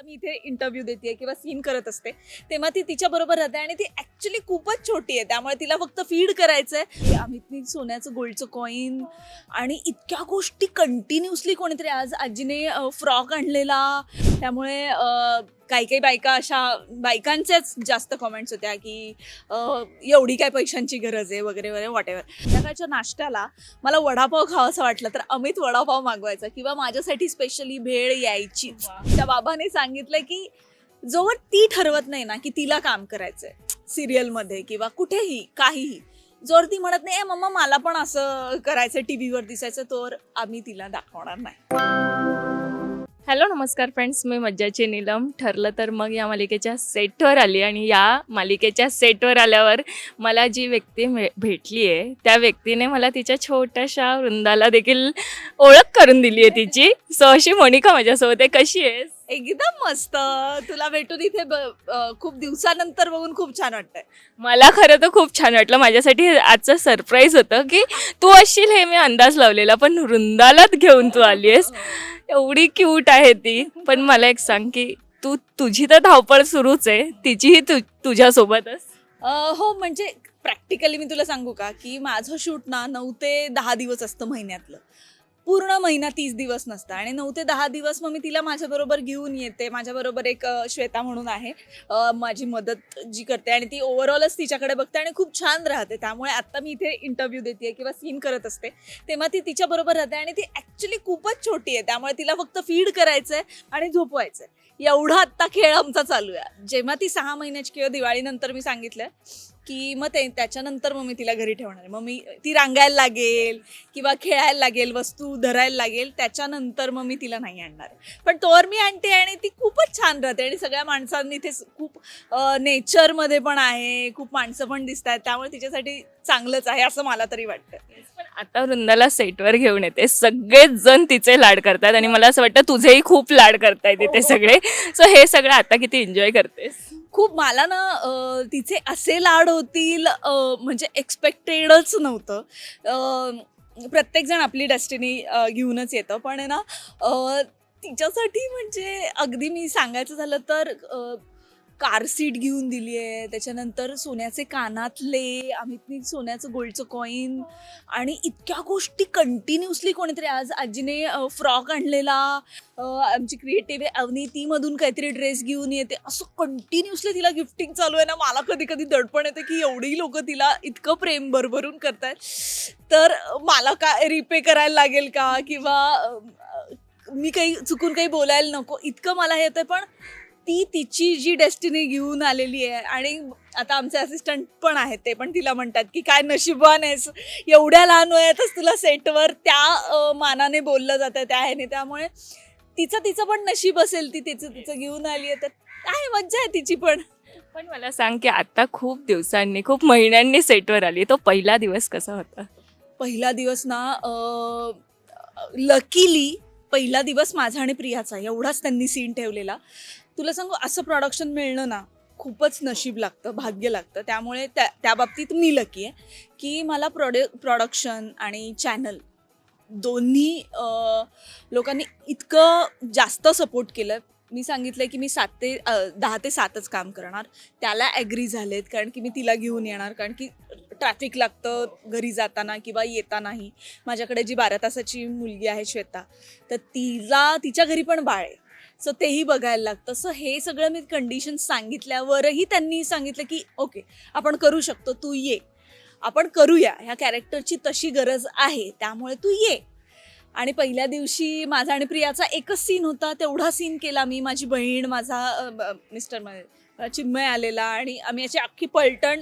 आता मी इथे इंटरव्ह्यू देते किंवा सीन करत असते तेव्हा ती तिच्या बरोबर राहते आणि ती ऍक्च्युली खूपच छोटी आहे. त्यामुळे तिला फक्त फीड करायचंय. अमितनी सोन्याचं गोल्डचं कॉईन आणि इतक्या गोष्टी कंटिन्युअसली कोणीतरी आज आजीने फ्रॉक आणलेला. त्यामुळे काही काही बायका अशा बायकांच्याच जास्त कॉमेंट्स होत्या की एवढी काय पैशांची गरज आहे वगैरे वगैरे वॉट एव्हर सकाळच्या नाश्त्याला मला वडापाव खावासा वाटला तर अमित वडापाव मागवायचा किंवा माझ्यासाठी स्पेशली भेळ यायचीच त्या बाबाने सांगितलं की जोवर ती ठरवत नाही ना की तिला काम करायचंय सिरियलमध्ये किंवा कुठेही काहीही. जोर ती म्हणत नाही "ए मम्मा मला पण असं करायचं टी व्हीवर दिसायचं तर आम्ही तिला दाखवणार नाही. हॅलो नमस्कार फ्रेंड्स मी मज्जाची नीलम. ठरलं तर मग या मालिकेच्या सेटवर आली आणि या मालिकेच्या सेटवर आल्यावर मला जी व्यक्ती भेटली आहे त्या व्यक्तीने मला तिच्या छोट्याशा वृंदाला देखील ओळख करून दिली आहे तिची. सो अशी मोनिका माझ्यासोबत आहे. कशी आहेस? एकदम मस्त. तुला भेटून इथे ब- अं, खूप दिवसानंतर बघून खूप छान वाटतंय. मला खरं तर खूप छान वाटलं. माझ्यासाठी हे आजचं सरप्राईज होतं की तू असशील हे मी अंदाज लावलेला पण वृंदालाच घेऊन तू आली आहेस एवढी क्यूट आहे ती. पण मला एक सांग की तू तुझी तर धावपळ सुरूच आहे. तिचीही तु तुझ्यासोबतच. अं, हो म्हणजे प्रॅक्टिकली मी तुला सांगू का की माझं शूट ना नऊ ते दहा दिवस असतं महिन्यातलं. पूर्ण महिना तीस दिवस नसतं. आणि नऊ ते दहा दिवस मग मी तिला माझ्याबरोबर घेऊन येते. माझ्याबरोबर एक श्वेता म्हणून आहे. माझी मदत जी करते आणि ती ओव्हरऑलच तिच्याकडे बघते आणि खूप छान राहते. त्यामुळे आत्ता मी इथे इंटरव्ह्यू देते किंवा सीन करत असते. तेव्हा ती तिच्याबरोबर राहते आणि ती ॲक्च्युली खूपच छोटी आहे. त्यामुळे तिला फक्त फीड करायचं आहे आणि झोपवायचं आहे एवढा आत्ता खेळ आमचा चालू आहे. जेव्हा ती सहा महिन्याची किंवा दिवाळीनंतर मी सांगितलं की मग ते त्याच्यानंतर मग मी तिला घरी ठेवणार आहे. मग मी ती रांगायला लागेल किंवा खेळायला लागेल वस्तू धरायला लागेल त्याच्यानंतर मग मी तिला नाही आणणार. पण तोवर मी आणते आणि ती खूपच छान राहते आणि सगळ्या माणसांनी इथे स- खूप नेचरमध्ये पण आहे खूप माणसं पण दिसत आहेत त्यामुळे तिच्यासाठी चांगलंच आहे असं मला तरी वाटतं. पण आता वृंदाला सेटवर घेऊन येते. सगळेच जण तिचे लाड करतात आणि मला असं वाटतं तुझेही खूप लाड करतायत तिथे सगळे. सो हे सगळं आता किती एन्जॉय करतेस? खूप मला ना तिचे असे लाड होतील म्हणजे एक्सपेक्टेडच नव्हतं. प्रत्येकजण आपली डेस्टिनी घेऊनच येतं. पण आहे ना तिच्यासाठी म्हणजे अगदी मी सांगायचं झालं तर कार सीट घेऊन दिली आहे. त्याच्यानंतर सोन्याचे कानातले अमितनी सोन्याचं गोल्डचं कॉईन आणि इतक्या गोष्टी कंटिन्युअसली कोणीतरी आज आजीने फ्रॉक आणलेला. आमची क्रिएटिव्ह अवनी मधून काहीतरी ड्रेस घेऊन येते. असं कंटिन्युअसली तिला गिफ्टिंग चालू आहे ना मला कधी कधी दडपण येते की एवढी लोक तिला इतकं प्रेम भरभरून करतात तर मला काय रिपे करायला लागेल का? किंवा मी काही चुकून काही बोलायला नको. इतकं मला हे येतं पण ती तिची जी डेस्टिनी घेऊन आलेली आहे आणि आता आमचे असिस्टंट पण आहेत ते पण तिला म्हणतात की काय नशिबान आहेस? एवढ्या लहान वयातच तुला सेटवर त्या मानाने बोललं जातं त्या ह्याने. त्यामुळे तिचं तिचं पण नशीब असेल ती तिचं तिचं घेऊन आली आहे तर काय मज्जा आहे तिची पण. पण मला सांग की आता खूप दिवसांनी खूप महिन्यांनी सेटवर आली तो पहिला दिवस कसा होता? पहिला दिवस ना लकीली पहिला दिवस माझा आणि प्रियाचा एवढाच त्यांनी सीन ठेवलेला. तुला सांगू असं प्रोडक्शन मिळणं ना खूपच नशीब लागतं भाग्य लागतं. त्यामुळे त्या त्या बाबतीत मी लकी आहे की मला प्रोडे प्रोडक्शन आणि चॅनल दोन्ही लोकांनी इतकं जास्त सपोर्ट केलं. मी सांगितलं की मी सात ते दहा ते सातच काम करणार. त्याला ॲग्री झालेत कारण की मी तिला घेऊन येणार कारण की ट्रॅफिक लागतं घरी जाताना किंवा येतानाही. माझ्याकडे जी बारा तासाची मुलगी आहे श्वेता तर तिला तिच्या घरी पण बाळ आहे. सो तेही बघायला लागतं. सो हे सगळं मी कंडिशन सांगितल्यावरही त्यांनी सांगितलं की ओके आपण करू शकतो तू ये. आपण करूया. ह्या कॅरेक्टरची तशी गरज आहे त्यामुळे तू ये. आणि पहिल्या दिवशी माझा आणि प्रियाचा एकच सीन होता. तेवढा सीन केला मी. माझी बहीण माझा ब- मिस्टर चिन्मय आलेला आणि आम्ही अशी अख्खी पलटण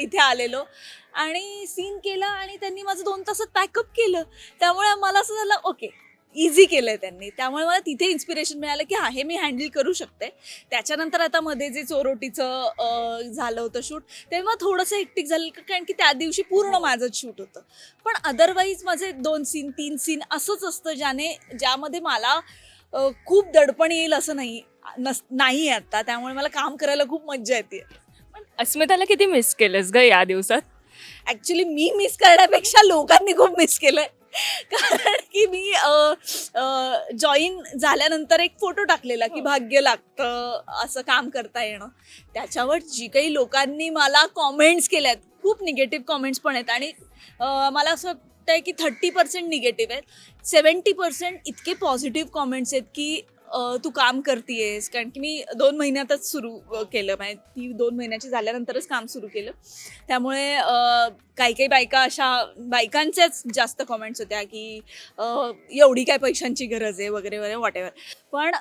इथे आलेलो. आणि सीन केला आणि त्यांनी माझं दोन तासात पॅकअप केलं. त्यामुळे मला असं झालं ओके इझी केलं आहे त्यांनी. त्यामुळे मला तिथे इन्स्पिरेशन मिळालं की हा हे मी हँडल करू शकते. त्याच्यानंतर आता मध्ये जे चोरोटीचं झालं होतं शूट तेव्हा थोडंसं हेक्टिक झालं कारण की त्या दिवशी पूर्ण माझंच शूट होतं. पण अदरवाईज माझे दोन सीन तीन सीन असंच असतं ज्याने ज्यामध्ये मला खूप दडपण येईल असं नाही नस नाही आहे आता. त्यामुळे मला काम करायला खूप मज्जा येते. पण अस्मिताला किती मिस केलंस ग या दिवसात? ॲक्च्युली मी मिस करण्यापेक्षा लोकांनी खूप मिस केलंय. कारण की मी जॉईन झाल्यानंतर एक फोटो टाकलेला की भाग्य लागतं असं काम करता येणं. त्याच्यावर जी काही लोकांनी मला कॉमेंट्स केल्यात खूप निगेटिव्ह कॉमेंट्स पण आहेत. आणि मला असं वाटतं की थर्टी पर्सेंट निगेटिव्ह आहेत. सेवन्टी पर्सेंट इतके पॉझिटिव्ह कॉमेंट्स आहेत की तू काम करतेयस? कारण की मी दोन महिन्यातच सुरू केलं. म्हणजे ती दोन महिन्याची झाल्यानंतरच काम सुरू केलं. त्यामुळे काही काही बायका अशा बायकांच्याच जास्त कॉमेंट्स होत्या की एवढी काय पैशांची गरज आहे? वगैरे वगैरे वॉट पण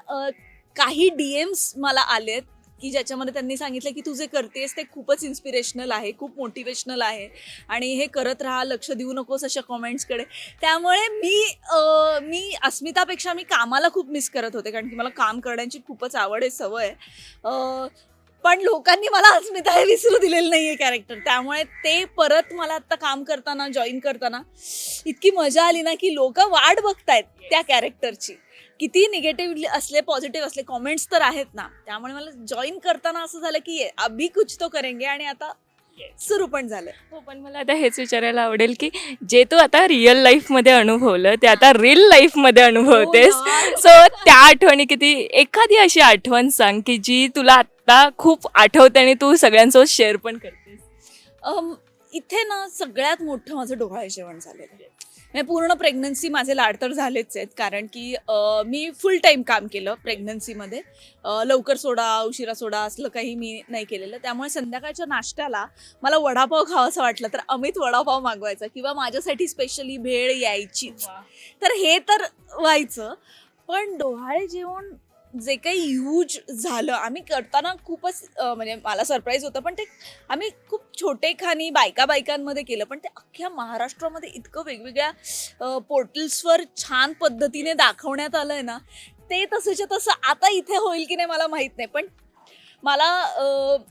काही डी एम्स मला आलेत की ज्याच्यामध्ये त्यांनी सांगितलं की तू जे करतेस ते खूपच इन्स्पिरेशनल आहे खूप मोटिवेशनल आहे. आणि हे करत राहा लक्ष देऊ नकोस अशा कॉमेंट्सकडे त्यामुळे मी मी अस्मितापेक्षा मी कामाला खूप मिस करत होते कारण की मला काम करण्याची खूपच आवड आहे सवय आहे. पण लोकांनी मला अस्मिता हे विसरू दिलेलं नाही आहे कॅरेक्टर त्यामुळे ते परत मला आत्ता काम करताना जॉईन करताना इतकी मजा आली ना की लोक वाट बघतायत त्या कॅरेक्टरची किती निगेटिव्ह असले पॉझिटिव्ह असले कॉमेंट्स तर आहेत ना. त्यामुळे मला जॉईन करताना असं झालं की अभी कुछ तो करेंगे आणि आता सुरू पण झालं. हो पण मला आता हेच विचारायला आवडेल की जे तू आता रिअल लाईफमध्ये अनुभवलं ते आता रिअल लाईफमध्ये अनुभवतेस. हो. सो त्या आठवणी किती एखादी अशी आठवण सांग की जी तुला आत्ता खूप आठवते आणि तू सगळ्यांसोबत शेअर पण करतेस. अम, इथे ना सगळ्यात मोठं माझं डोहाळे जेवण झालेलं आहे. म्हणजे पूर्ण प्रेग्नन्सी माझे लाड तर झालेच आहेत. कारण की अ, मी फुल टाईम काम केलं प्रेग्नन्सीमध्ये अ, लवकर सोडा उशिरा सोडा असलं काही मी नाही केलेलं. त्यामुळे संध्याकाळच्या नाश्त्याला मला वडापाव खावासा वाटलं तर अमित वडापाव मागवायचा किंवा माझ्यासाठी स्पेशली भेळ यायचीच. तर हे तर व्हायचं. पण डोहाळे जेवण जे काही ह्यूज झालं आम्ही करताना खूपच म्हणजे मला सरप्राईज होतं पण ते आम्ही खूप छोटेखानी बायका बायकांमध्ये केलं पण ते अख्ख्या महाराष्ट्रामध्ये इतकं वेगवेगळ्या पोर्टल्सवर छान पद्धतीने दाखवण्यात आलं आहे ना ते तसंच्या तसं आता इथे होईल की नाही मला माहीत नाही पण मला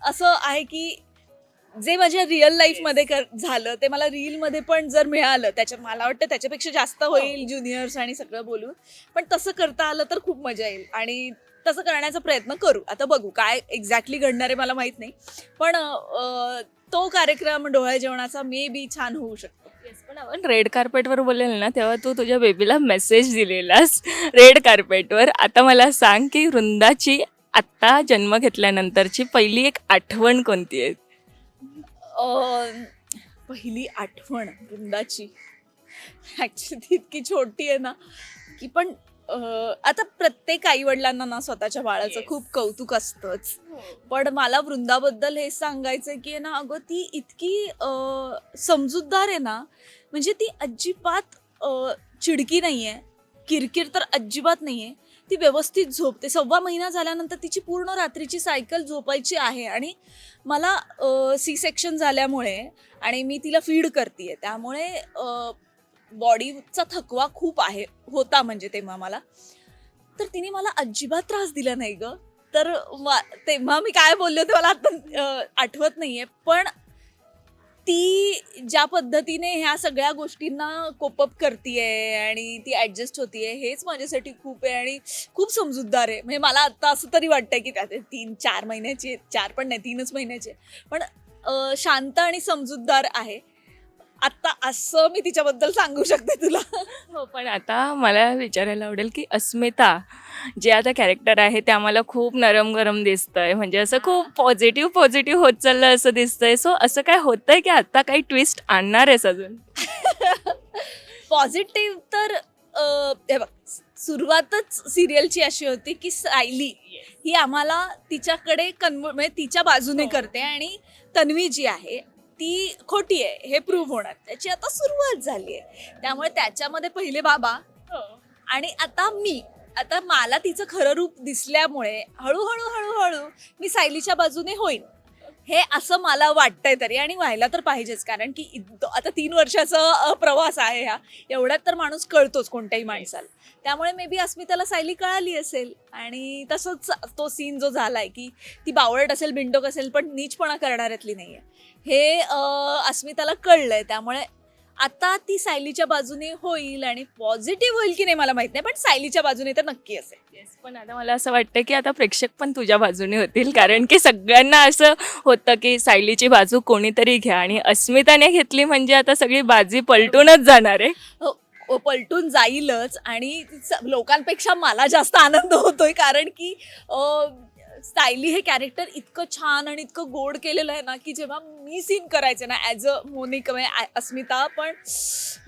असं आहे की जे माझ्या रिअल लाईफमध्ये कर झालं ते मला रीलमध्ये पण जर मिळालं त्याच्या मला वाटतं त्याच्यापेक्षा जास्त होईल ज्युनियर्स आणि सगळं बोलून. पण तसं करता आलं तर खूप मजा येईल. आणि तसं करण्याचा प्रयत्न करू. आता बघू काय एक्झॅक्टली घडणार आहे मला माहीत नाही. पण तो कार्यक्रम डोळ्या जेवणाचा मे बी छान होऊ शकतो. पण आपण रेड कार्पेटवर बोलेल ना तेव्हा तू तुझ्या बेबीला मेसेज दिलेलास रेड कार्पेटवर आता मला सांग की वृंदाची आत्ता जन्म घेतल्यानंतरची पहिली एक आठवण कोणती आहे? पहिली आठवण वृंदाची ॲक्च्युली इतकी छोटी आहे ना की पण आता प्रत्येक आईवडिलांना ना स्वतःच्या बाळाचं Yes. खूप कौतुक असतंच. पण मला वृंदाबद्दल हे सांगायचं की ना अगं ती इतकी समजूतदार आहे ना म्हणजे ती अजिबात चिडकी नाही आहे किरकिर तर अजिबात नाही आहे ती व्यवस्थित झोपते. सव्वा महिना झाल्यानंतर तिची पूर्ण रात्रीची सायकल झोपायची आहे आणि मला सी सेक्शन झाल्यामुळे आणि मी तिला फीड करते त्यामुळे बॉडीचा थकवा खूप आहे होता म्हणजे तेव्हा मला. तर तिने मला अजिबात त्रास दिला नाही ग. तर मा- तेव्हा मी काय बोलले होते मला आता आठवत आठवत नाहीये. पण ती ज्या पद्धतीने ह्या सगळ्या गोष्टींना कोपअप करतीये आणि ती ॲडजस्ट होतीये हेच माझ्यासाठी खूप आहे आणि खूप समजूतदार आहे. म्हणजे मला आता असं तरी वाटतंय की त्यात तीन चार महिन्याची चार पण नाही तीनच महिन्याचे पण शांत आणि समजूतदार आहे. आत्ता असं मी तिच्याबद्दल सांगू शकते तुला. हो पण आता मला विचारायला आवडेल की अस्मिता जे आता कॅरेक्टर आहे ते आम्हाला खूप नरम गरम दिसतंय. म्हणजे असं खूप पॉझिटिव्ह पॉझिटिव्ह होत चाललं असं दिसतंय. सो असं काय होतंय की आता काही ट्विस्ट आणणार आहेस अजून? पॉझिटिव्ह तर हे बघ सुरुवातच सिरियलची अशी होती की सायली ही आम्हाला तिच्याकडे कन्व म्हणजे तिच्या बाजूने हो. करते आणि तन्वी जी आहे ती खोटी आहे हे प्रूव्ह होणार. त्याची आता सुरुवात झाली आहे. त्यामुळे त्याच्यामध्ये पहिले बाबा आणि आता मी. आता मला तिचं खरं रूप दिसल्यामुळे हळूहळू हळूहळू मी सायलीच्या बाजूने होईन. हे असं मला वाटतंय तरी आणि व्हायला तर पाहिजेच कारण की आता तीन वर्षाचा प्रवास आहे हा. एवढ्यात तर माणूस कळतोच कोणत्याही माणसाला. त्यामुळे मे बी अस्मिताला सायली कळाली असेल आणि तसंच तो सीन जो झालाय की ती बावळट असेल बिंडोक असेल पण नीचपणा करणाऱ्यातली नाही आहे हे अ, अस्मिताला कळलंय. त्यामुळे आता ती सायलीच्या बाजूने होईल आणि पॉझिटिव्ह होईल की नाही मला माहीत नाही पण सायलीच्या बाजूने तर नक्की असेल. Yes, पण आता मला असं वाटतं की आता प्रेक्षक पण तुझ्या बाजूने होतील कारण की सगळ्यांना असं होतं की सायलीची बाजू कोणीतरी घ्या आणि अस्मिताने घेतली म्हणजे आता सगळी बाजी पलटूनच जाणार आहे. हो, पलटून जाईलच आणि स- लोकांपेक्षा मला जास्त आनंद होतोय कारण की सायली हे कॅरेक्टर इतकं छान आणि इतकं गोड केलेलं आहे ना की जेव्हा मी सीन करायचे ना ॲज अ मोनिका म्हणजे अस्मिता पण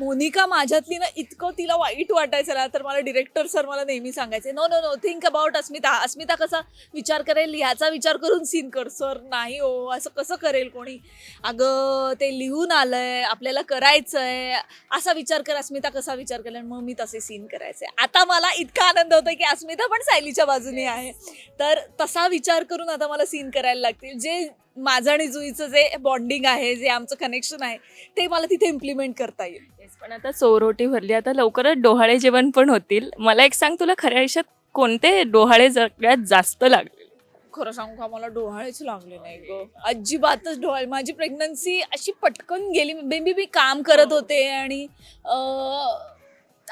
मोनिका माझ्यातली ना इतकं तिला वाईट वाटायचं ना तर मला डिरेक्टर सर मला नेहमी सांगायचे no no no think about Asmita. Asmita कसा विचार करेल ह्याचा विचार करून सीन कर. सर नाही हो असं कसं करेल कोणी? अगं ते लिहून आलंय आपल्याला करायचंय. असा विचार कर अस्मिता कसा विचार केला मग मी तसे सीन करायचे. आता मला इतका आनंद होतोय की अस्मिता पण सायलीच्या बाजूने आहे. तर तसा विचार करून आता मला सीन करायला लागतील. जे माझं आणि जुईचं जे बॉन्डिंग आहे जे आमचं कनेक्शन आहे ते मला तिथे इम्प्लिमेंट करता येईल. पण आता चोरोटी भरली. आता लवकरच डोहाळे जेवण पण होतील. मला एक सांग तुला खऱ्या आयुष्यात कोणते डोहाळे सगळ्यात जास्त लागले? खरं सांगू का मला डोहाळेच लागले नाही ग. अजिबातच डोहाळे. माझी प्रेग्नन्सी अशी पटकन गेली. बेबी मी काम करत होते आणि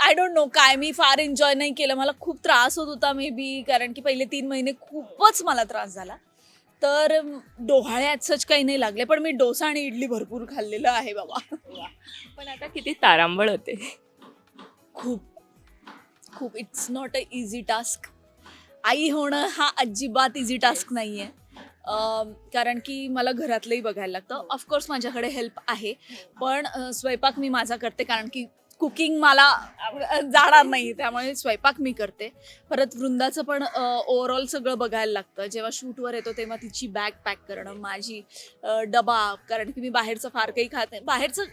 आय डोंट नो काय. मी फार एन्जॉय नाही केलं. मला खूप त्रास होत होता मे बी कारण की पहिले तीन महिने खूपच मला त्रास झाला. तर अम, डोहाळे सच काही नाही लागले पण मी डोसा आणि इडली भरपूर खाल्लेलं आहे बाबा. पण आता किती तारांबळ होते. खूप. खूप. It's not a easy task आई होणं हा अजिबात इझी टास्क नाही आहे कारण की मला घरातलंही बघायला लागतं. ऑफकोर्स माझ्याकडे हेल्प आहे. पण स्वयंपाक मी माझा करते कारण की कुकिंग मला जाणार नाही त्यामुळे स्वयंपाक मी करते. परत वृंदाचं पण ओव्हरऑल सगळं बघायला लागतं. जेव्हा शूटवर येतो तेव्हा तिची बॅग पॅक करणं माझी डबा कारण की मी बाहेरचं फार काही खात नाही. बाहेरचं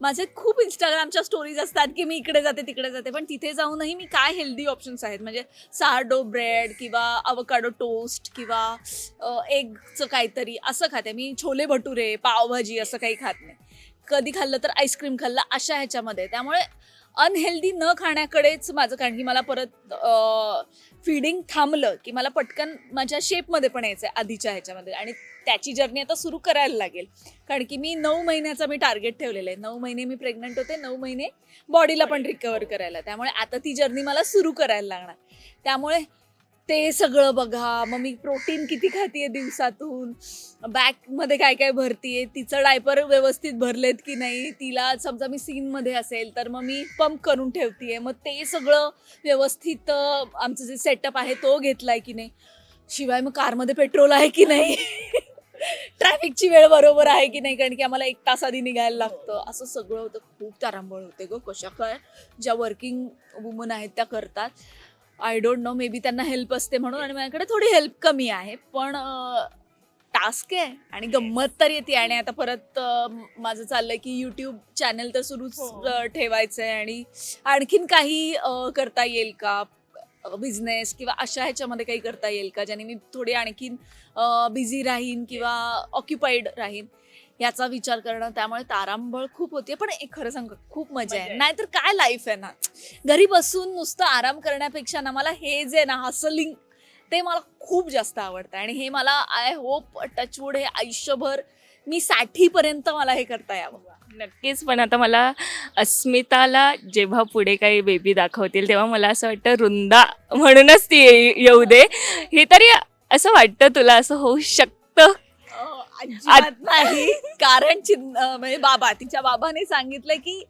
माझे खूप इंस्टाग्रामच्या स्टोरीज असतात की मी इकडे जाते तिकडे जाते पण तिथे जाऊनही मी काय हेल्दी ऑप्शन्स आहेत? म्हणजे सार्डो ब्रेड किंवा अवकाडो टोस्ट किंवा एगचं काहीतरी असं खाते. मी छोले भटुरे पावभाजी असं काही खात नाही. कधी खाल्लं तर आईस्क्रीम खाल्लं अशा ह्याच्यामध्ये. त्यामुळे अनहेल्दी न खाण्याकडेच माझं कारण की मला परत फीडिंग थांबलं की मला पटकन माझ्या शेपमध्ये पण यायचं आहे आधीच्या ह्याच्यामध्ये. आणि त्याची जर्नी आता सुरू करायला लागेल. कारण की मी नऊ महिन्याचा मी टार्गेट ठेवलेलं आहे. नऊ महिने मी प्रेग्नंट होते नऊ महिने बॉडीला पण रिकवर करायला. त्यामुळे आता ती जर्नी मला सुरू करायला लागणार. त्यामुळे ते सगळं बघा. मग मी प्रोटीन किती खातीये दिवसातून? बॅगमध्ये काय काय भरतीये? तिचं डायपर व्यवस्थित भरलेत की नाही? तिला समजा मी सीनमध्ये असेल तर मग मी पंप करून ठेवतीये. मग ते सगळं व्यवस्थित आमचं जे सेटअप आहे तो घेतलाय की नाही? शिवाय मग कारमध्ये पेट्रोल आहे की नाही? ट्रॅफिकची वेळ बरोबर आहे की नाही? कारण की आम्हाला एक तास आधी निघायला लागतं. असं सगळं होतं. खूप तारांबळ होते ग. कशा काय? ज्या वर्किंग वुमन आहेत त्या करतात. I don't know may be त्यांना हेल्प असते म्हणून आणि माझ्याकडे थोडी हेल्प कमी आहे. पण टास्क आहे आणि गंमत तर येते आणि आता परत माझं चाललंय की यूट्यूब चॅनल तर सुरूच हो. ठेवायचं आहे आणि आणखीन काही करता येईल का? बिझनेस किंवा अशा ह्याच्यामध्ये काही करता येईल का? ज्याने मी थोडी आणखीन बिझी राहीन किंवा ऑक्युपाईड राहीन. याचा विचार करणं त्यामुळे तारांबळ खूप होते पण एक खरं सांग खूप मजा आहे. नाहीतर काय लाईफ आहे ना? घरी बसून नुसतं आराम करण्यापेक्षा ना मला हे जे ना हसलिंग ते मला खूप जास्त आवडतं. आणि हे मला आय होप टचवूड हे आयुष्यभर मी साठीपर्यंत मला हे करता यावं. नक्कीच पण आता मला अस्मिताला जेव्हा पुढे काही बेबी दाखवतील तेव्हा मला असं वाटतं रुंदा म्हणूनच ती येऊ दे. हे तरी असं वाटतं तुला असं होऊ शकतं? अजिबात नाही. कारण चिन- म्हणजे बाबा तिच्या बाबाने सांगितलंय की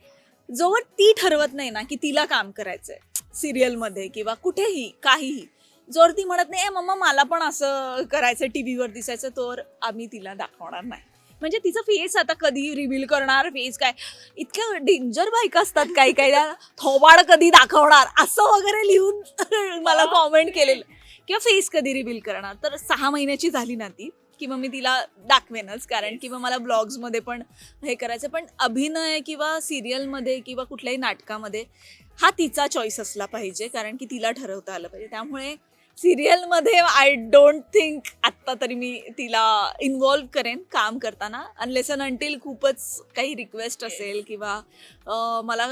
जोवर ती ठरवत नाही ना की तिला काम करायचंय सिरियलमध्ये किंवा कुठेही काहीही. जोर ती म्हणत नाही "ए, मम्मा मला पण असं करायचं टीव्हीवर दिसायचं तर आम्ही तिला दाखवणार नाही. म्हणजे तिचा फेस आता कधी रिव्हील करणार? फेस काय? इतक्या डेंजर बाईक असतात काही काही थोबाड कधी दाखवणार? असं वगैरे लिहून मला कॉमेंट केलेलं. किंवा फेस कधी रिव्हील करणार? तर सहा महिन्याची झाली ना ती. किंवा मी तिला दाखवेनच कारण किंवा मला ब्लॉग्समध्ये पण हे करायचं. पण अभिनय किंवा सिरियलमध्ये किंवा कुठल्याही नाटकामध्ये हा तिचा चॉईस असला पाहिजे कारण की तिला ठरवता आलं पाहिजे. त्यामुळे सिरियलमध्ये आय डोंट थिंक आत्ता तरी मी तिला इन्वॉल्व करेन काम करताना अनलेस अन अंटील खूपच काही रिक्वेस्ट असेल किंवा मला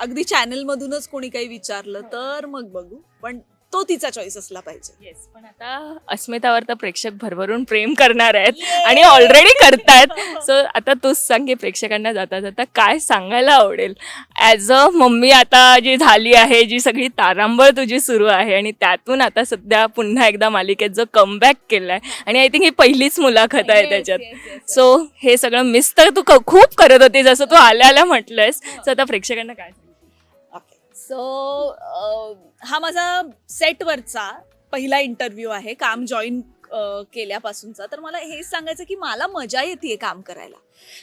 अगदी चॅनलमधूनच कोणी काही विचारलं तर मग बघू. पण तो तिचा चॉईस असला पाहिजे. येस पण आता अस्मितावर तर प्रेक्षक भरभरून प्रेम करणार आहेत आणि ऑलरेडी करतायत. सो आता तूच सांग की प्रेक्षकांना जाता जाता काय सांगायला आवडेल. ॲज अ मम्मी आता जी झाली आहे जी सगळी तारांबळ तुझी सुरू आहे आणि त्यातून आता सध्या पुन्हा एकदा मालिकेत जो कमबॅक केलाय आणि आय थिंक ही पहिलीच मुलाखत आहे त्याच्यात. सो हे सगळं मिस तर तू खूप करत होती जसं तू आल्या आल्या म्हटलंयस सो आता प्रेक्षकांना काय? सो हा माझा सेटवरचा पहिला इंटरव्ह्यू आहे काम जॉईन केल्यापासूनचा. तर मला हेच सांगायचं की मला मजा येते काम करायला.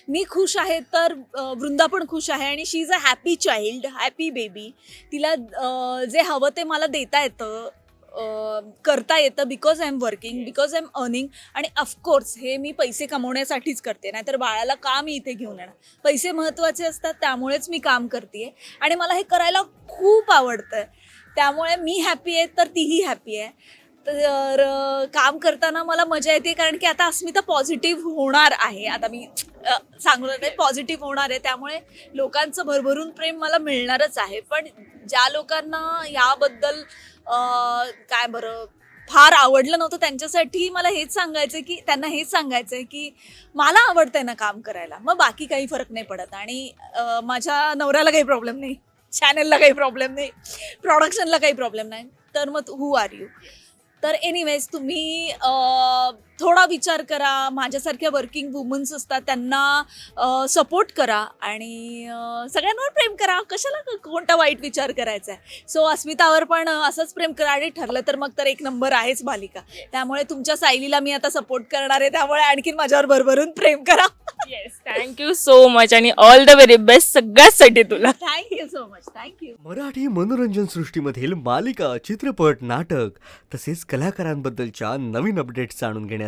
मी खुश आहे तर वृंदा पण खुश आहे आणि she is a happy child happy baby तिला जे हवं ते मला देता येतं. करता येतं because I am working because I am earning आणि ऑफकोर्स हे मी पैसे कमवण्यासाठीच करते. नाहीतर बाळाला का मी इथे घेऊन येणार? पैसे महत्त्वाचे असतात त्यामुळेच मी काम करते आणि मला हे करायला खूप आवडतं त्यामुळे मी हॅपी आहे तर तीही हॅपी आहे. तर काम करताना मला मजा येते कारण की आता अस्मिता पॉझिटिव्ह होणार आहे. आता मी अ, सांगणार नाही पॉझिटिव्ह होणार आहे. त्यामुळे लोकांचं भरभरून प्रेम मला मिळणारच आहे. पण ज्या लोकांना याबद्दल काय बरं फार आवडलं नव्हतं त्यांच्यासाठी. मला हेच सांगायचं की त्यांना हेच सांगायचं आहे की मला आवडतंय ना काम करायला. मग बाकी काही फरक नाही पडत. आणि माझ्या नवऱ्याला काही प्रॉब्लेम नाही. चॅनलला काही प्रॉब्लेम नाही. प्रॉडक्शनला काही प्रॉब्लेम नाही. तर मग हू आर यू तर एनिवेज तुम्ही थोडा विचार करा माझ्यासारख्या वर्किंग वुमन्स असतात त्यांना सपोर्ट करा आणि सगळ्यांवर प्रेम करा. कशाला कोणता वाईट विचार करायचा आहे सो अस्मितावर पण असंच प्रेम करा आणि ठरलं तर मग तर एक नंबर आहेच मालिका त्यामुळे तुमच्या सायलीला मी आता सपोर्ट करणार आहे. त्यामुळे आणखीन माझ्यावर भरभरून प्रेम करा. Yes thank you so much आणि ऑल द व्हेरी बेस्ट सगळ्यासाठी तुला. Thank you so much thank you Marathi मनोरंजन सृष्टीमधील मालिका चित्रपट नाटक तसेच कलाकारांबद्दलच्या नवीन अपडेट्स जाणून घेण्यासाठी